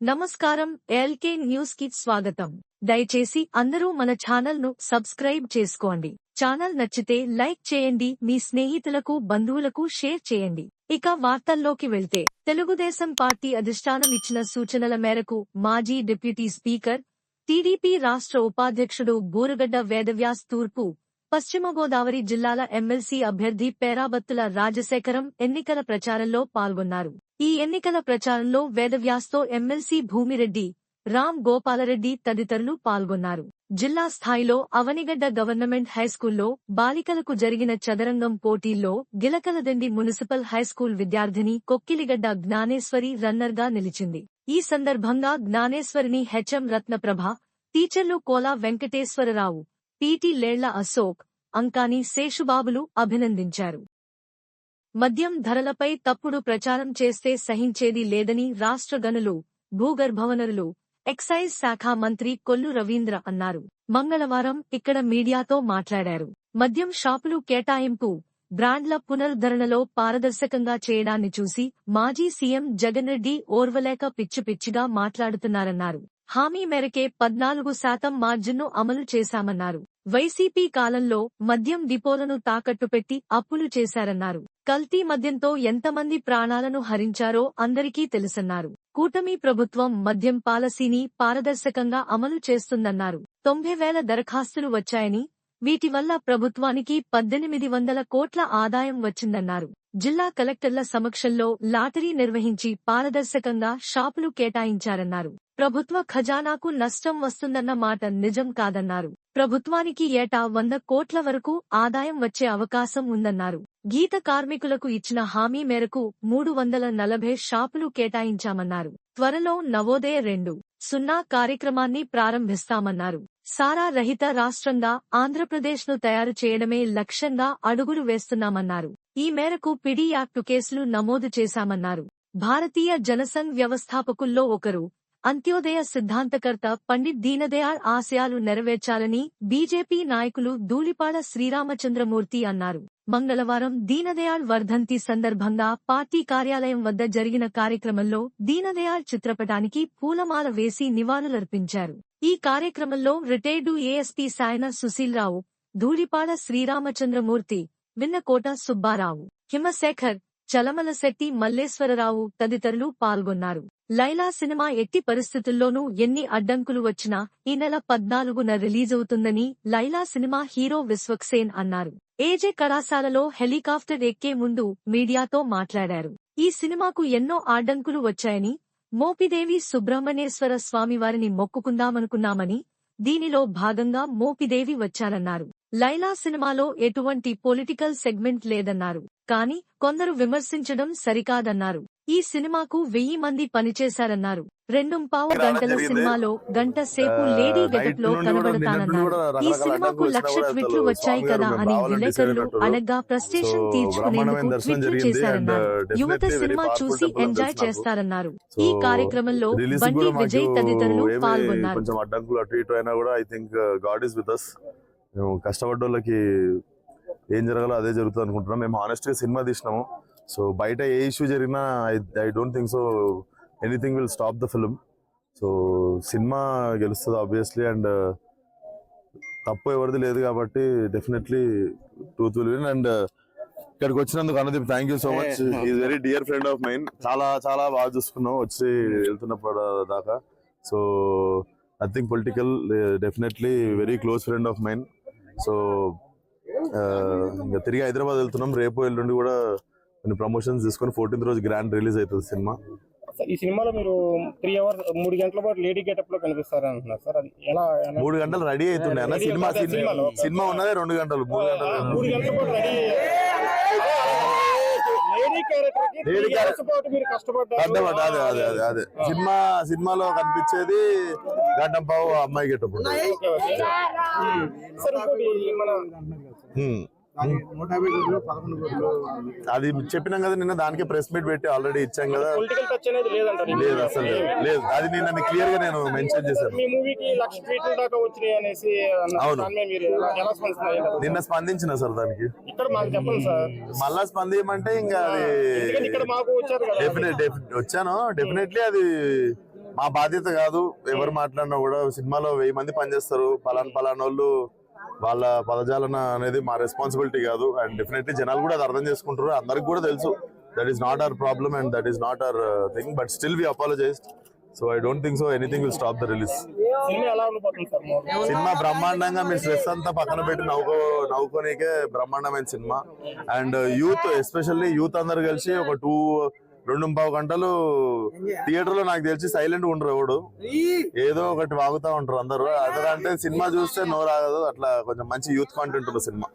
నమస్కారం ఎల్కే న్యూస్కి స్వాగతం. దయచేసి అందరూ మన ఛానల్ను సబ్స్క్రైబ్ చేసుకోండి. ఛానల్ నచ్చితే లైక్ చేయండి మీ స్నేహితులకు బంధువులకు షేర్ చేయండి. ఇక వార్తల్లోకి వెళ్తే తెలుగుదేశం పార్టీ అధిష్టానం ఇచ్చిన సూచనల మేరకు మాజీ డిప్యూటీ స్పీకర్ టీడీపీ రాష్ట్ర ఉపాధ్యక్షుడు బూరగడ్డ వేదవ్యాస్ తూర్పు పశ్చిమ గోదావరి జిల్లాల ఎమ్మెల్సీ అభ్యర్థి పేరాబత్తుల రాజశేఖరం ఎన్నికల ప్రచారంలో పాల్గొన్నారు. ఈ ఎన్నికల ప్రచారంలో వేదవ్యాస్తో ఎమ్మెల్సీ భూమిరెడ్డి రామ్ గోపాలరెడ్డి తదితరులు పాల్గొన్నారు. జిల్లా స్థాయిలో అవనిగడ్డ గవర్నమెంట్ హైస్కూల్లో బాలికలకు జరిగిన చదరంగం పోటీల్లో గిలకలదండి మున్సిపల్ హైస్కూల్ విద్యార్థిని కొక్కిలిగడ్డ జ్ఞానేశ్వరి రన్నర్గా నిలిచింది. ఈ సందర్భంగా జ్ఞానేశ్వరిని హెచ్ఎం రత్నప్రభ టీచర్లు కోలా వెంకటేశ్వరరావు పీటీ లేళ్ళ అశోక్ అంకాని శేషుబాబులు అభినందించారు. మద్యం ధరలపై తప్పుడు ప్రచారం చేస్తే సహించేది లేదని రాష్ట్ర గనులు భూగర్భవనరులు ఎక్సైజ్ శాఖ మంత్రి కొల్లు రవీంద్ర అన్నారు. మంగళవారం ఇక్కడ మీడియాతో మాట్లాడారు. మద్యం షాపులు కేటాయింపు బ్రాండ్ల పునరుద్ధరణలో పారదర్శకంగా చేయడాన్ని చూసి మాజీ సీఎం జగన్ రెడ్డి ఓర్వలేక పిచ్చి పిచ్చిగా మాట్లాడుతున్నారన్నారు. హామీ మేరకే పద్నాలుగు శాతం మార్జిన్ను అమలు చేశామన్నారు. వైసీపీ కాలంలో మద్యం డిపోలను తాకట్టు పెట్టి అప్పులు చేశారన్నారు. కల్తీ మద్యంతో ఎంతమంది ప్రాణాలను హరించారో అందరికీ తెలుసన్నారు. కూటమి ప్రభుత్వం మద్యం పాలసీని పారదర్శకంగా అమలు చేస్తుందన్నారు. తొంభై వేల దరఖాస్తులు వచ్చాయని వీటి వల్ల ప్రభుత్వానికి పద్దెనిమిది వందల కోట్ల ఆదాయం వచ్చిందన్నారు. జిల్లా కలెక్టర్ల సమక్షంలో లాటరీ నిర్వహించి పారదర్శకంగా షాపులు కేటాయించారన్నారు. ప్రభుత్వ ఖజానాకు నష్టం వస్తుందన్న మాట నిజం కాదన్నారు. ప్రభుత్వానికి ఏటా వంద కోట్ల వరకు ఆదాయం వచ్చే అవకాశం ఉందన్నారు. గీత కార్మికులకు ఇచ్చిన హామీ మేరకు మూడు వందల నలభై షాపులు కేటాయించామన్నారు. త్వరలో నవోదయ రెండు సున్నా కార్యక్రమాన్ని ప్రారంభిస్తామన్నారు. సారా రహిత రాష్ట్రంగా ఆంధ్రప్రదేశ్ను తయారు చేయడమే లక్ష్యంగా అడుగులు వేస్తున్నామన్నారు. ఈ మేరకు పిడి యాక్టు కేసులు నమోదు చేశామన్నారు. భారతీయ జనసంఘ్ వ్యవస్థాపకుల్లో ఒకరు అంత్యోదయ సిద్ధాంతకర్త పండిట్ దీనదయాళ్ ఆశయాలు నెరవేర్చాలని బీజేపీ నాయకులు ధూళిపాడ శ్రీరామచంద్రమూర్తి అన్నారు. మంగళవారం దీనదయాళ్ వర్ధంతి సందర్భంగా పార్టీ కార్యాలయం వద్ద జరిగిన కార్యక్రమంలో దీనదయాళ్ చిత్రపటానికి పూలమాల వేసి నివాళులర్పించారు. ఈ కార్యక్రమంలో రిటైర్డు ఏఎస్పీ సాయన సుశీల్రావు ధూళిపాడ శ్రీరామచంద్రమూర్తి విన్నకోట సుబ్బారావు హిమశేఖర్ చలమలశెట్టి మల్లేశ్వరరావు తదితరులు పాల్గొన్నారు. లైలా సినిమా ఎట్టి పరిస్థితుల్లోనూ ఎన్ని అడ్డంకులు వచ్చినా ఈ నెల పద్నాలుగున రిలీజవుతుందని లైలా సినిమా హీరో విశ్వక్సేన్ అన్నారు. ఏజే కళాశాలలో హెలికాప్టర్ ఎక్కే ముందు మీడియాతో మాట్లాడారు. ఈ సినిమాకు ఎన్నో అడ్డంకులు వచ్చాయని మోపిదేవి సుబ్రహ్మణ్యేశ్వర స్వామివారిని మొక్కుకుందామనుకున్నామని దీనిలో భాగంగా మోపిదేవి వచ్చారన్నారు. లైలా సినిమాలో ఎటువంటి పొలిటికల్ సెగ్మెంట్ లేదన్నారు. కానీ కొందరు విమర్శించడం సరికాదన్నారు. ఈ సినిమాకు వెయ్యి మంది పనిచేశారన్నారు. రెండుంపావు గంటల సినిమాలో గంట సేపు లేడీ గెటప్లో కనబడతానన్నారు. ఈ సినిమాకు లక్ష ట్విట్లు వచ్చాయి కదా అని విలేకరులు అనగా ఫ్రస్ట్రేషన్ తీర్చుకునేందుకు ట్వీట్లు చేశారన్నారు. యువత సినిమా చూసి ఎంజాయ్ చేస్తారన్నారు. ఈ కార్యక్రమంలో బండి విజయ్ తదితరులు పాల్గొన్నారు. ఐ మేము కష్టపడ్డోళ్ళకి ఏం జరగాలో అదే జరుగుతుంది అనుకుంటున్నాం. మేము హానెస్ట్గా సినిమా తీసినాము. సో బయట ఏ ఇష్యూ జరిగినా I I don't think so anything will stop the film so cinema గెలుస్తుంది ఆబ్వియస్లీ అండ్ తప్పు ఎవరిది లేదు కాబట్టి definitely truth will win and ఇక్కడికి వచ్చినందుకు Anudeep thank you so much is very dear friend of mine చాలా చాలా బాగా చూసుకున్నాం. వచ్చి వెళ్తున్నప్పుడు దాకా. So nothing political definitely very close friend of mine so ఇంకా తిరిగి హైదరాబాద్ వెళ్తున్నాం. రేపు ఎల్లుండి కూడా కొన్ని ప్రమోషన్స్ తీసుకొని ఫోర్టీన్త్ రోజు గ్రాండ్ రిలీజ్ అవుతుంది సినిమా. ఈ సినిమాలో మీరు త్రీ అవర్ మూడు గంటల పాటు లేడీ గెటప్లో కనిపిస్తారని అంటున్నారు సార్. అది ఎలా మూడు గంటలు రెడీ Ready సినిమా? సినిమా ఉన్నదే రెండు గంటలు మూడు గంటలు. మూడు గంటల. పాటు రెడీ లేడీ క్యారెక్టర్కి Lady three hours పాటు మీరు కష్టపడ్డారు. అదే అదే అదే అదే. సినిమా సినిమాలో కనిపించేది గంటం పావు అమ్మాయి గెటప్. అది చెప్పినాం కదా నిన్న దానికే ప్రెస్ మీట్ పెట్టి ఆల్రెడీ ఇచ్చాం కదా. పొలిటికల్ టచ్ అనేది లేదంటారు లేదు అసలు లేదు. అది నిన్న క్లియర్గా నేను మెన్షన్ చేశాను. అవును. నిన్న స్పందించిన సార్ దానికి. ఇక్కడ మాకు చెప్పండి సార్. మళ్ళా స్పందించమంటే ఇంకా అది ఎందుకంటే ఇక్కడ మాకు వచ్చారు కదా. డెఫినెట్ వచ్చాను. డెఫినెట్లీ అది మా బాధ్యత కాదు. ఎవరు మాట్లాడినా కూడా సినిమాలో వెయ్యి మంది పనిచేస్తారు. పలానా పలానా వాళ్ళు వాళ్ళ పదజాలన అనేది మా రెస్పాన్సిబిలిటీ కాదు. అండ్ డెఫినెట్లీ జనాలు కూడా అది అర్థం చేసుకుంటారు అందరికి కూడా తెలుసు. That is not our problem and that is not our thing but still we apologise so I don't think so anything will stop the release cinema బ్రహ్మాండంగా మీ స్ట్రెస్ అంతా పక్కన పెట్టి నవ్వుకో నవ్వుకోనికే బ్రహ్మాండమైన cinema and youth especially youth అందరు కలిసి ఒక టూ రెండు పావు గంటలు థియేటర్లో నాకు తెలిసి సైలెంట్ ఉండరు ఎవడు. ఏదో ఒకటి వాగుతా ఉంటారు అందరూ. అదంటే సినిమా చూస్తే నోరు ఆగదు అట్లా కొంచెం మంచి యూత్ కాంటెంట్ ఉన్న సినిమా.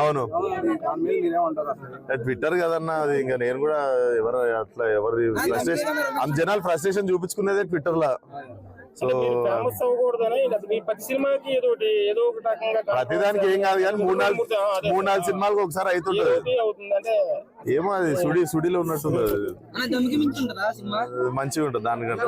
అవును. ట్విట్టర్ కదన్నా అది ఇంకా నేను కూడా ఎవరు అట్లా ఎవరి ఫ్రస్ట్రేషన్ అంత జనాలు ఫ్రస్ట్రేషన్ చూపించుకునేదే ట్విట్టర్లో సో ఫేమస్ అవ్వకూడదని మీ ప్రతి సినిమాకి ఏదో ఏదో ఒక రకంగా ప్రతిదానికి ఏం కాదు కానీ మూడు నాలుగు. మూడు నాలుగు సినిమాలకు ఒకసారి అవుతుంటది ఒకటి అవుతుంది అంటే ఏమో అది సుడి సుడిలో ఉన్నట్టుంది మంచిగా ఉంటుంది దానికంటే.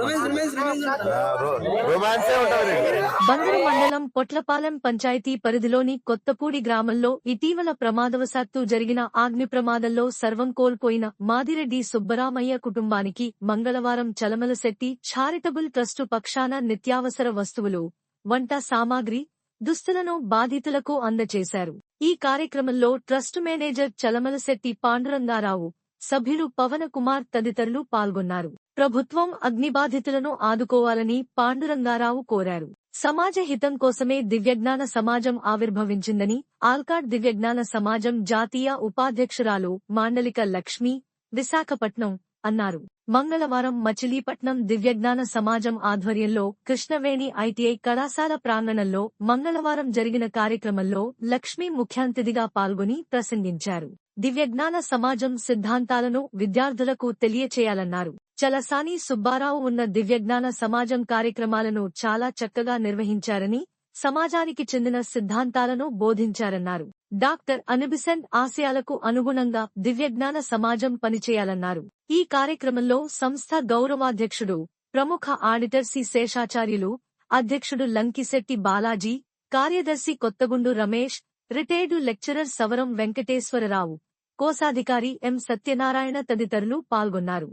బందరు మండలం పొట్లపాలెం పంచాయతీ పరిధిలోని కొత్తపూడి గ్రామంలో ఇటీవల ప్రమాదవశాత్తు జరిగిన అగ్ని ప్రమాదంలో సర్వం కోల్పోయిన మాదిరెడ్డి సుబ్బరామయ్య కుటుంబానికి మంగళవారం చలమలశెట్టి చారిటబుల్ ట్రస్టు పక్షాన నిత్యావసర వస్తువులు వంట సామాగ్రి దుస్తులను బాధితులకు అందజేశారు. ఈ కార్యక్రమంలో ట్రస్టు మేనేజర్ చలమలశెట్టి పాండురంగారావు సభ్యులు పవన కుమార్ తదితరులు పాల్గొన్నారు. ప్రభుత్వం అగ్నిబాధితులను ఆదుకోవాలని పాండురంగారావు కోరారు. సమాజ హితం కోసమే దివ్యజ్ఞాన సమాజం ఆవిర్భవించిందని ఆల్కాడ్ దివ్యజ్ఞాన సమాజం జాతీయ ఉపాధ్యక్షురాలు మాండలిక లక్ష్మి విశాఖపట్నం అన్నారు. మంగళవారం మచిలీపట్నం దివ్యజ్ఞాన సమాజం ఆధ్వర్యంలో కృష్ణవేణి ఐటీఐ కళాశాల ప్రాంగణంలో మంగళవారం జరిగిన కార్యక్రమంలో లక్ష్మీ ముఖ్యాంతిథిగా పాల్గొని ప్రసంగించారు. దివ్యజ్ఞాన సమాజం సిద్ధాంతాలను విద్యార్థులకు తెలియచేయాలన్నారు. చలసాని సుబ్బారావు ఉన్న దివ్యజ్ఞాన సమాజం కార్యక్రమాలను చాలా చక్కగా నిర్వహించారని సమాజానికి చెందిన సిద్ధాంతాలను బోధించారన్నారు. డాక్టర్ అనిబిసెంట్ ఆశయాలకు అనుగుణంగా దివ్యజ్ఞాన సమాజం పనిచేయాలన్నారు. ఈ కార్యక్రమంలో సంస్థ గౌరవాధ్యక్షుడు ప్రముఖ ఆడిటర్ సి. శేషాచార్యులు అధ్యక్షుడు లంకిశెట్టి బాలాజీ కార్యదర్శి కొత్తగుండు రమేష్ రిటైర్డు లెక్చరర్ సవరం వెంకటేశ్వరరావు కోశాధికారి ఎం. సత్యనారాయణ తదితరులు పాల్గొన్నారు.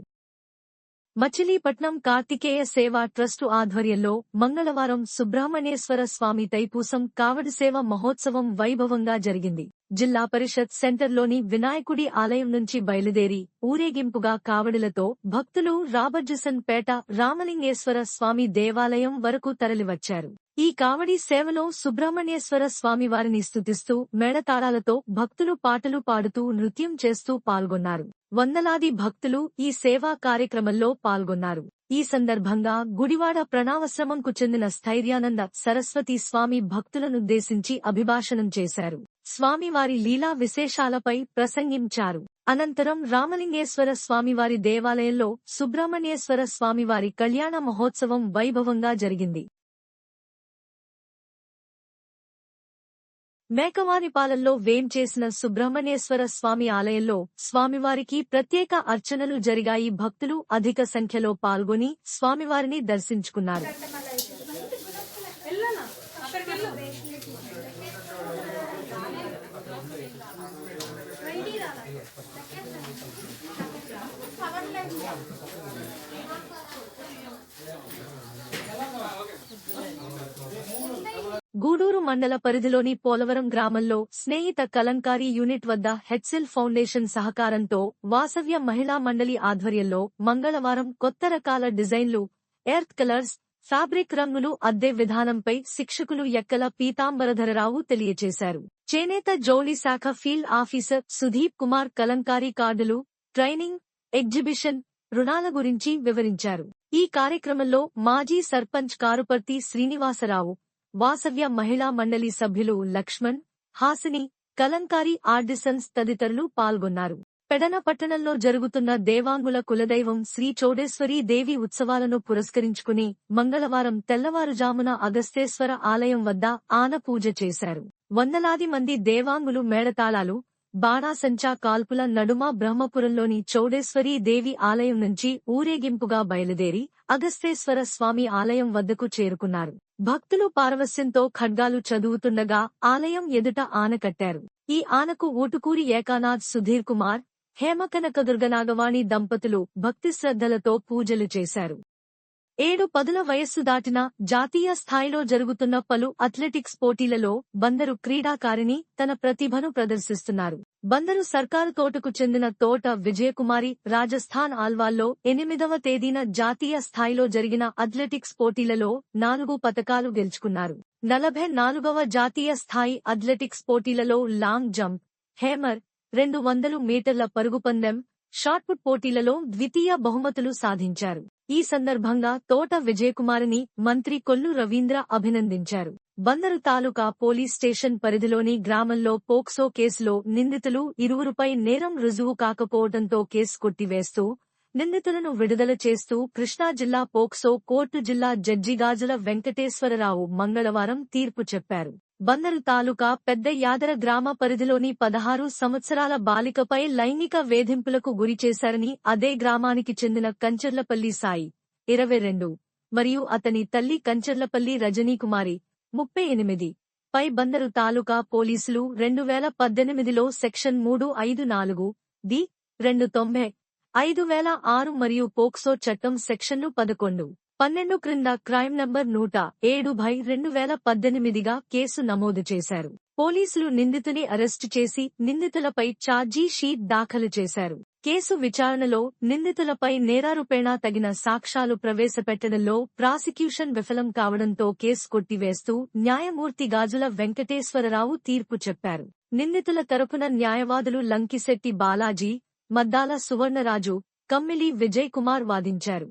మచిలీపట్నం కార్తికేయ సేవా ట్రస్టు ఆధ్వర్యంలో మంగళవారం సుబ్రహ్మణ్యేశ్వర స్వామి తైపూసం కావడి సేవ మహోత్సవం వైభవంగా జరిగింది. జిల్లా పరిషత్ సెంటర్లోని వినాయకుడి ఆలయం నుంచి బయలుదేరి ఊరేగింపుగా కావడిలతో భక్తులు రాబర్జసన్ పేట రామలింగేశ్వర స్వామి దేవాలయం వరకు తరలివచ్చారు. ఈ కావడి సేవలో సుబ్రహ్మణ్యేశ్వర స్వామి వారిని స్తుతిస్తూ మేళతాళాలతో భక్తులు పాటలు పాడుతూ నృత్యం చేస్తూ పాల్గొన్నారు. వందలాది భక్తులు ఈ సేవా కార్యక్రమంలో పాల్గొన్నారు. ఈ సందర్భంగా గుడివాడ ప్రణావశ్రమంకు చెందిన స్థైర్యానంద సరస్వతి స్వామి భక్తులనుద్దేశించి అభిభాషణం చేశారు. స్వామివారి లీలా విశేషాలపై ప్రసంగించారు. అనంతరం రామలింగేశ్వర స్వామివారి దేవాలయంలో సుబ్రహ్మణ్యేశ్వర స్వామివారి కళ్యాణ మహోత్సవం వైభవంగా జరిగింది. మేకవానిపాలెంలో వేం చేసిన సుబ్రహ్మణ్యేశ్వర స్వామి ఆలయంలో స్వామివారికి ప్రత్యేక అర్చనలు జరిగాయి. భక్తులు అధిక సంఖ్యలో పాల్గొని స్వామివారిని దర్శించుకున్నారు. గూడూరు మండల పరిధిలోని పోలవరం గ్రామంలో స్నేహిత కలంకారీ యూనిట్ వద్ద హెచ్సిల్ ఫౌండేషన్ సహకారంతో వాసవ్య మహిళా మండలి ఆధ్వర్యంలో మంగళవారం కొత్త రకాల డిజైన్లు ఎర్త్ కలర్స్ ఫ్యాబ్రిక్ రంగులు అద్దె విధానంపై శిక్షకులు ఎక్కల పీతాంబరధరరావు తెలియజేశారు చేనేత జౌళి శాఖ ఫీల్డ్ ఆఫీసర్ సుధీప్ కుమార్ కలంకారీ కార్డులు ట్రైనింగ్ ఎగ్జిబిషన్ రుణాల గురించి వివరించారు. ఈ కార్యక్రమంలో మాజీ సర్పంచ్ కారుపర్తి శ్రీనివాసరావు వాసవ్య మహిళా మండలి సభ్యులు లక్ష్మణ్ హాసిని కలంకారి ఆర్డిసన్స్ తదితరులు పాల్గొన్నారు. పెడన పట్టణంలో జరుగుతున్న దేవాంగుల కులదైవం శ్రీ చౌడేశ్వరీ దేవి ఉత్సవాలను పురస్కరించుకుని మంగళవారం తెల్లవారుజామున అగస్తేశ్వర ఆలయం వద్ద ఆన పూజ చేశారు. వందలాది మంది దేవాంగులు మేడతాళాలు బాణాసంచా కాల్పుల నడుమ బ్రహ్మపురంలోని చౌడేశ్వరీ దేవి ఆలయం నుంచి ఊరేగింపుగా బయలుదేరి అగస్తేశ్వర స్వామి ఆలయం వద్దకు చేరుకున్నారు. భక్తులు పారవస్యంతో ఖడ్గాలు చదువుతుండగా ఆలయం ఎదుట ఆన కట్టారు. ఈ ఆనకు ఊటుకూరి ఏకానాథ్ సుధీర్ కుమార్ హేమకనకదుర్గనాగవాణి దంపతులు భక్తి శ్రద్ధలతో పూజలు చేశారు. ఏడు పదుల వయస్సు దాటిన జాతీయ స్థాయిలో జరుగుతున్న పలు అథ్లెటిక్స్ పోటీలలో బందరు క్రీడాకారిణి తన ప్రతిభను ప్రదర్శిస్తున్నారు. బందరు సర్కారు తోటకు చెందిన తోట విజయకుమారి రాజస్థాన్ ఆల్వాల్లో ఎనిమిదవ తేదీన జాతీయ స్థాయిలో జరిగిన అథ్లెటిక్స్ పోటీలలో నాలుగు పతకాలు గెలుచుకున్నారు. నలభై నాలుగవ జాతీయ స్థాయి అథ్లెటిక్స్ పోటీలలో లాంగ్ జంప్ హేమర్ రెండు వందలు మీటర్ల పరుగు పందెం షాట్పుట్ పోటీలలో ద్వితీయ బహుమతులు సాధించారు. ఈ సందర్భంగా తోట విజయకుమారిని మంత్రి కొల్లు రవీంద్ర అభినందించారు. బందరు తాలూకా పోలీస్ స్టేషన్ పరిధిలోని గ్రామంలో పోక్సో కేసులో నిందితులు ఇరువురుపై నేరం రుజువు కాకపోవడంతో కేసు కొట్టివేస్తూ నిందితులను విడుదల చేస్తూ కృష్ణా జిల్లా పోక్సో కోర్టు జిల్లా జడ్జి గాజుల వెంకటేశ్వరరావు మంగళవారం తీర్పు చెప్పారు. బందరు తాలూకా పెద్ద యాదర గ్రామ పరిధిలోని పదహారు సంవత్సరాల బాలికపై లైంగిక వేధింపులకు గురిచేశారని అదే గ్రామానికి చెందిన కంచర్లపల్లి సాయి ఇరవై రెండు మరియు అతని తల్లి కంచర్లపల్లి రజనీకుమారి ముప్పై ఎనిమిది. పై బందరు తాలూకా పోలీసులు రెండు వేల పద్దెనిమిదిలో సెక్షన్ మూడు ఐదు నాలుగు ది రెండు తొంభై ఐదు వేల ఆరు మరియు పోక్సో చట్టం సెక్షన్లు పదకొండు. పన్నెండు క్రింద క్రైమ్ నంబర్ నూట ఏడు బై రెండు వేల పద్దెనిమిదిగా కేసు నమోదు చేశారు. పోలీసులు నిందితుని అరెస్టు చేసి నిందితులపై ఛార్జీ షీట్ దాఖలు చేశారు. కేసు విచారణలో నిందితులపై నేరారుపేణా తగిన సాక్ష్యాలు ప్రవేశపెట్టడంలో ప్రాసిక్యూషన్ విఫలం కావడంతో కేసు కొట్టివేస్తూ న్యాయమూర్తి గాజుల వెంకటేశ్వరరావు తీర్పు చెప్పారు. నిందితుల తరపున న్యాయవాదులు లంకిశెట్టి బాలాజీ మద్దాల సువర్ణరాజు కమ్మిలి విజయ్ కుమార్ వాదించారు.